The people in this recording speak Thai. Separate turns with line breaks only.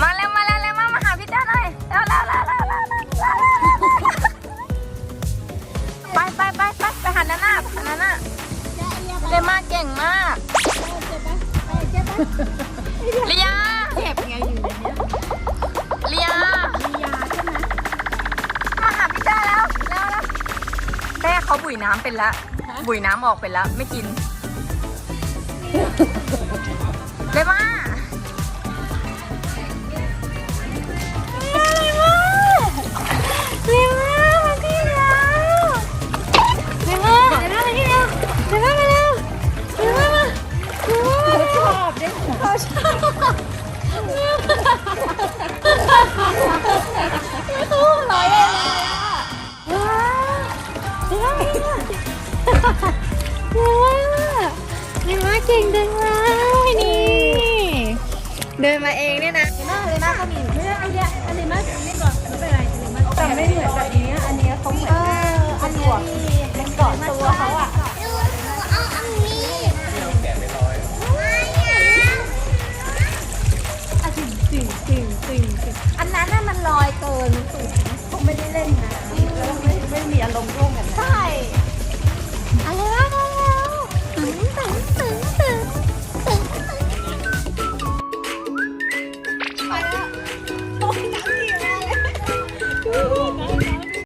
มาแล้
วมาแล้ว
แล้ว
มามา
หาพี่จ้าหน่อยแล้วแล้วแล้วแล้วแล้วแล้วไปไปไปไปไปหาหน้าหน้าหาหน้าหน้าเจมาเก่งมากเลีย ยน้ำเป็นละ บุยน้ำ
ออกเป็นละ
ไม่กิน เลยมาาวเลมาเก่งจังเลยนี่ เดินมาเองเนี่ยนะ
หน้าเลยหน้าก็มีไม่ได้อันเนี้ยอันนี้มันไม่ก่อนไม่เป็นไรอันนี้มันแต่ไม่เหมือนแบบนี้อันนี้เขาเหมือนอันนี้มันเกาะตัวเขาอะอันนั้นน่ะมันลอยเกินสูงเขาไม่ได้เล่นนะไม่ไม่มีอารมณ์ร่ว